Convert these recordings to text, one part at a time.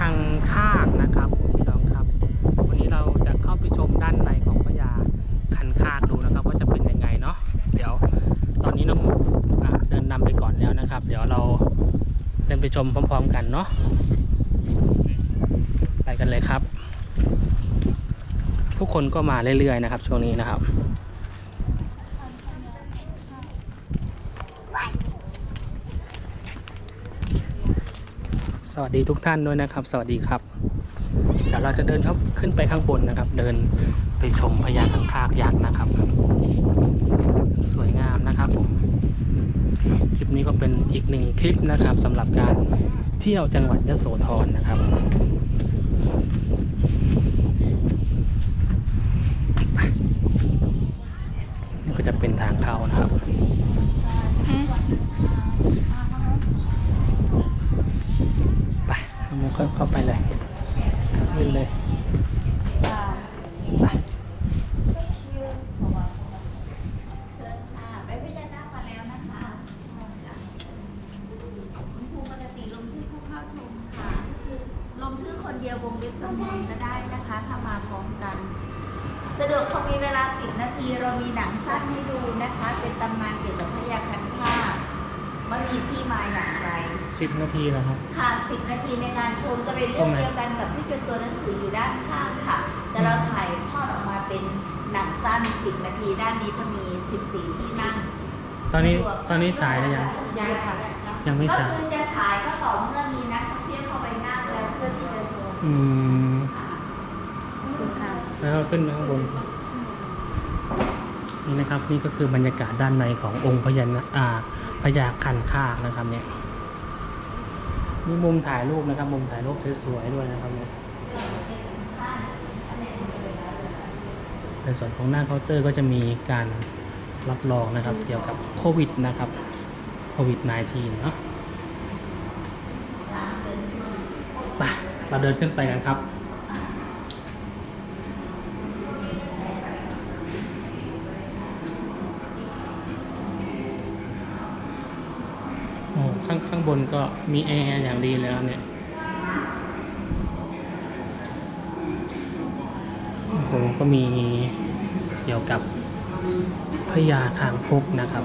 คังคากนะครับพี่น้องครับ วันนี้เราจะเข้าไปชมด้านในของพระยาคันคากดูนะครับ ว่าจะเป็นยังไงเนาะเดี๋ยวตอนนี้น้องเดินนำไปก่อนแล้วนะครับ เดี๋ยวเราเดินไปชมพร้อม ๆ กันเนาะไปกันเลยครับ ทุกคนก็มาเรื่อยๆนะครับ ช่วงนี้นะครับ วัสดีทุกท่านด้วยนะครับ สวัสดีครับ เดี๋ยวเราจะเดินเข้าขึ้นไปข้างบนนะครับ เดินไปชมพญาคังคากยักษ์นะครับ สวยงามนะครับผมคลิปนี้ก็เป็นอีกหนึ่งคลิปนะครับสำหรับการเที่ยวจังหวัดยโสธรนะครับ นี่ก็จะเป็นทางเข้านะครับ ไปเอามือเข้าเข้าไปเลยขึ้นเลย ไป เชิญค่ะไปพิจารณามาแล้วนะคะคุณครูปกติลงชื่อผู้เข้าชมค่ะ ลงชื่อคนเดี ยววงเล็บจำนวนก็ได้นะคะถ้ามาพร้อมกัน สะดวกพอมีเวลา 10 นาทีเรามีหนังสั้นให้ดูนะคะ เป็นตำนานเกี่ยวกับพระยาคันคากว่ามีที่มาอย่างไร สิบนาทีแล้วครับ ค่ะ 10 นาทีในการชมจะเป็นเรื่องเดียวกันกับที่เป็นตัวหนังสืออยู่ด้านข้างค่ะ แต่เราถ่ายทอดออกมาเป็นหนังสั้น 10 นาทีด้านนี้จะมี 14 ที่นั่งตอนนี้สะดวกตอนนี้ฉายหรือยังยังค่ะ ยังไม่ก็ฉาย คือจะฉายก็ต่อเมื่อมี อืมค่ะแล้วก็ขึ้นไปข้างบน นี่นะครับนี่ก็คือบรรยากาศด้านในขององค์พญานาอ่าพญาคันคากนะครับ เนี่ยนี่มุมถ่ายรูปนะครับ มุมถ่ายรูปสวยๆด้วยนะครับเนี่ยในส่วนของหน้าเคาน์เตอร์ก็จะมีการรับรองนะครับ เกี่ยวกับโควิดนะครับโควิด -19 เนาะไป เราเดินขึ้นไปกันครับโอ้ข้างข้างบนก็มีแอร์อย่างดีเลยครับเนี่ยโอ้โหก็มีเกี่ยวกับพญาคางคกนะครับ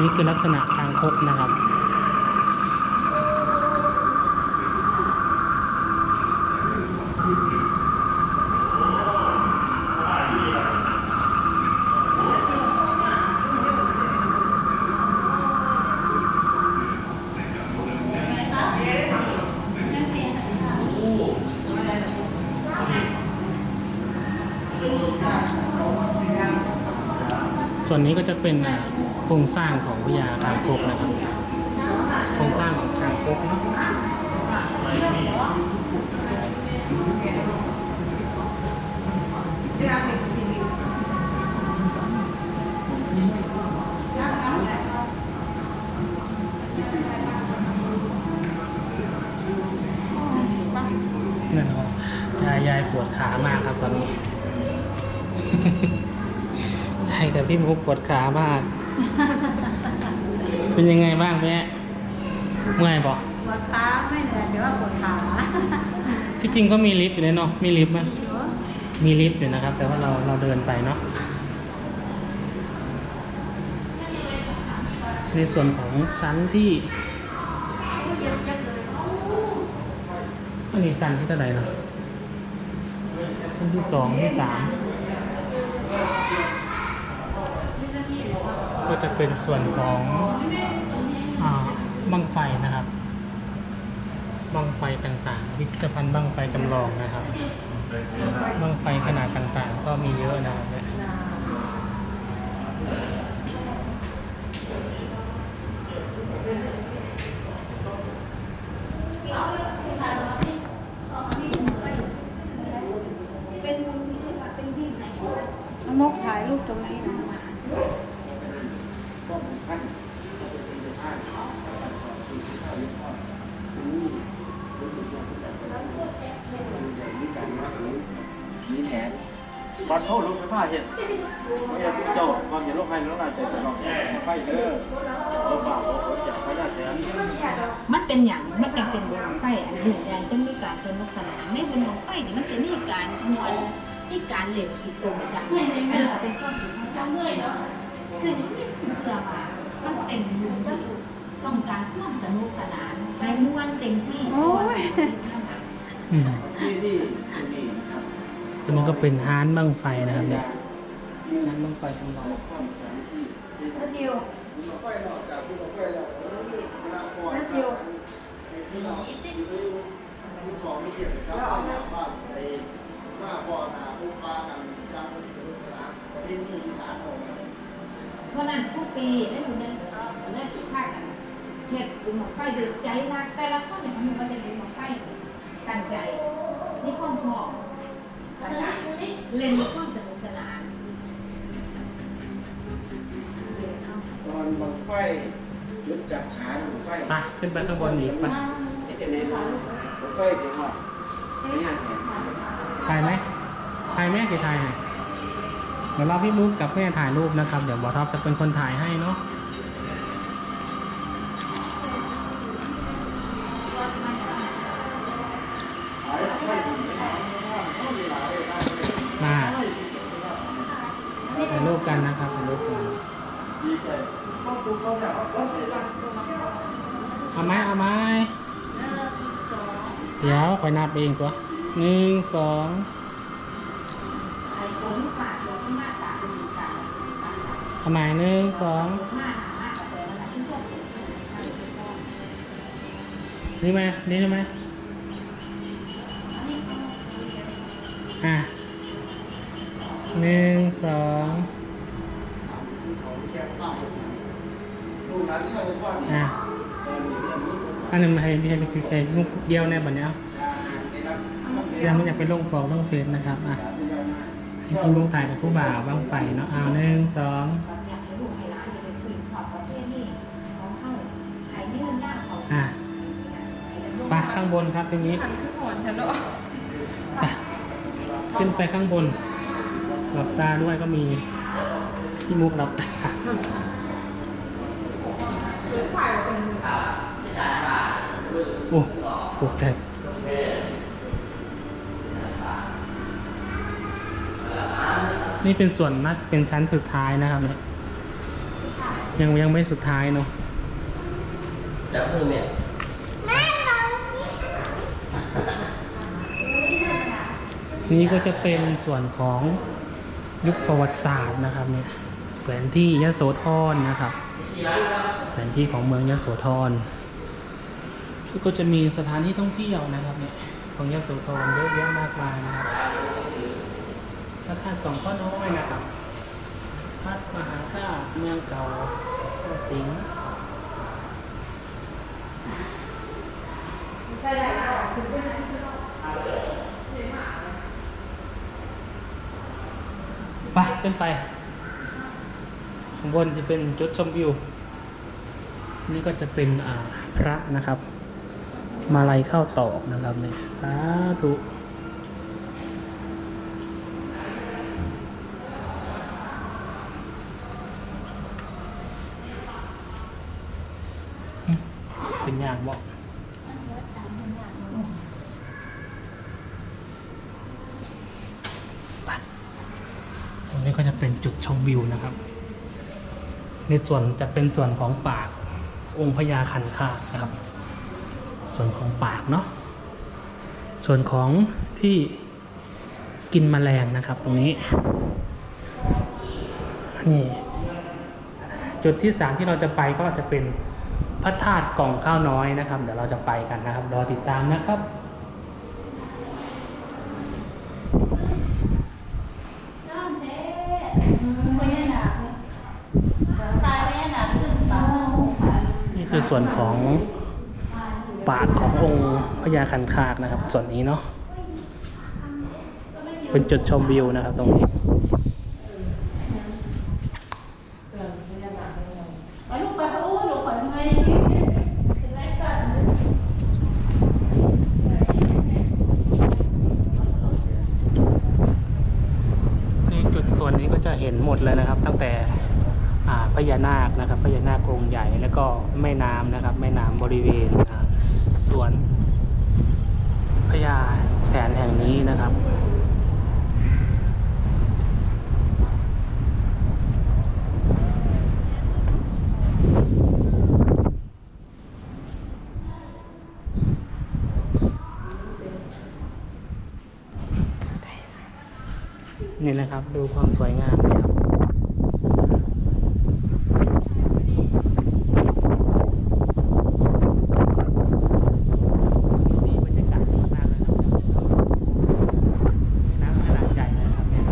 นี่คือลัก ษณะคางคกนะครับ ส่วนนี้ก็จะเป็นอ่า โครงสร้างของพญาคางคกนะครับ โครงสร้างของคางคกเนาะนั่นครับยายยายปวดขามากครับตอนนี้ให้กับพี่มุกปวดขามาก เป็นยังไงบ้างแม่เมื่อยบอกปวดขาไม่เหนื่อยแต่ว่าปวดขาที่จริงก็มีลิฟต์อยู่เลยเนาะมีลิฟต์ไหมมีลิฟต์อยู่นะครับ แต่ว่าเราเราเดินไปเนาะในส่วนของชั้นที่อันนี้ชั้นที่เท่าไหร่นะชั้นที่สองที่สาม ก็จะเป็นส่วนของอบังไฟนะครับบังไฟต่างๆพิพิธภัณฑ์บังไฟจำลองนะครับบังไฟขนาดต่างๆ ก็มีเยอะนะครับเนี่ย มกถ่ายรูปตรงนี้นะ ผีแทนบ อลโทษลูกไฟฟ้าเห็นไม่อยากเจ้าความอย่าโลกให้ล้วน่าจะจะลองไฟเด้อเราเปเราอยากให้ได้แทนมันเป็นอย่างมันจะเป็นบุญไฟอันหนึ่งอย่างจะมีการสนุกสนานในบุญของไฟนี่มันจะมีการมวนมีการเหล่นอีกตัวอย่งอันนี้เป็นข้อสุดท้ายซึ่งที่เสือมามันเป็นบุญที่ต้องการความสนุกสนานไปมวนเต็มที่โอืมที่ที่นี่ แล้วมันก็เป็นฮานบังไฟนะครับเนี่ยฮานบังไฟจำลองนัดเดียวเราไฟเราจากที่เราไฟเราเวแล้วเดียวที่เราที่พอไม่เกี่ยวกับบ้านบ้านในว่าพอนาผู้ปากันนั้นทุกปีได้บุญนั้นได้สุดท้ายกันเฮ็ดบุญของไฟเดือดใจรักแต่ละคนเนี่ยมันก็จะเป็นของไฟตั้งใจนี่ความพร้อม เล่นด้วยความสนุกสนานตอนบังไฟยุดจับขาบังไฟไปขึ้นไปข้างบนอีกไปจะเน้นบังไฟเสียงหอดไม่ยากแหถ่ายไหมถ่ายแม่กี่ถ่ายหน่อยเดี๋ยวเราพี่มุกกับแม่ถ่ายรูปนะครับ เดี๋ยวบอท็อปจะเป็นคนถ่ายให้เนาะ กันนะครับถ่ายรูปกันเอาไหมเอาไหมเดี๋ยวคอยนับเองตัวหนึ่งสองไอ้คนปากเราก็มาตาเป็นอยู่กันเอาไมหนึ่งสองนี่ไหมนี่ไหมอะหนึ่งสอง ลูกหลานชาวบ้านอะอันนึงให้ให้ให้ให้ลูกเดียวในบัดเนี้ยเดี๋ยวมันอยากไปลงฟองลงเฟซนะครับอะให้พี่มุกถ่ายกับผู้บ่าวบ้างไฟเนาะเอาหนึ่งสองอยากให้ลูกให้ร้านจะไปซื้อขอบประเทศนี่ของเข้าไอ้นี่มันยากเขาอะไปข้างบนครับทีนี้หันขึ้นหัวฉันเนาะไปขึ้นไปข้างบนหลับตาด้วยก็มีพี่มุกหลับตา โอ้ตกใจนี่เป็นส่วนนัดเป็นชั้นสุดท้ายนะครับเนี่ยยังยังไม่สุดท้ายเนาะแล้วคือเนี่ยนี่ก็จะเป็นส่วนของยุคประวัติศาสตร์นะครับเนี่ยแผนที่ยโสธรนะครับ แผนที่ของเมืองยโสธรก็จะมีสถานที่ท่องเที่ยวนะครับเนี่ยของยโสธรเยอะแยะมากมายนะครับพระธาตุกล่องข้อน้อยนะครับวัดมหาธาตุเมืองเก่าสิงห์ไปขึ้นไป ข้างบนจะเป็นจุดชมวิว นี่ก็จะเป็นอ่าพระนะครับ มาลัยเข้าตอกนะครับเนี่ยสาธุเป็นอย่างบอกตรงนี้ก็จะเป็นจุดชมวิวนะครับ ในส่วนจะเป็นส่วนของปากองค์พญาคันคากนะครับ ส่วนของปากเนาะส่วนของที่กินแมลงนะครับ ตรงนี้นี่จุดที่สามที่เราจะไปก็จะเป็นพระธาตุกล่องข้าวน้อยนะครับ เดี๋ยวเราจะไปกันนะครับ รอติดตามนะครับ ไม่ได้หนา คือส่วนของปากขององค์พญาคันคากนะครับ ส่วนนี้เนาะเป็นจุดชมวิวนะครับตรงนี้นไรสัตว์ในจุดส่วนนี้ก็จะเห็นหมดเลยนะครับ ตั้งแต่พญานาคนะครับพญานาค แล้วก็แม่น้ำนะครับ แม่น้ำบริเวณส่วนพญาแถนแห่งนี้นะครับนี่นะครับดูความสวยงามบรรยากาศดีมากเลยครับน้ำขนาดใหญ่เลยครับเนี่ย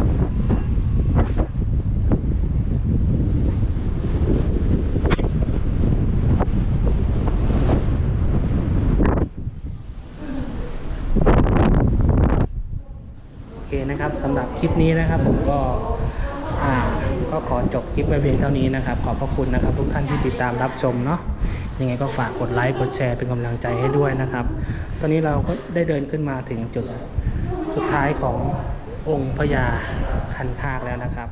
โอเคนะครับสำหรับคลิปนี้นะครับผมก็ก็ขอจบคลิปไว้เพียงเท่านี้นะครับ ขอบพระคุณนะครับ ทุกท่านที่ติดตามรับชมเนาะยังไงก็ฝากกดไลค์กดแชร์เป็นกำลังใจให้ด้วยนะครับ ตอนนี้เราก็ได้เดินขึ้นมาถึงจุดสุดท้ายขององค์พญาคันคากแล้วนะครับ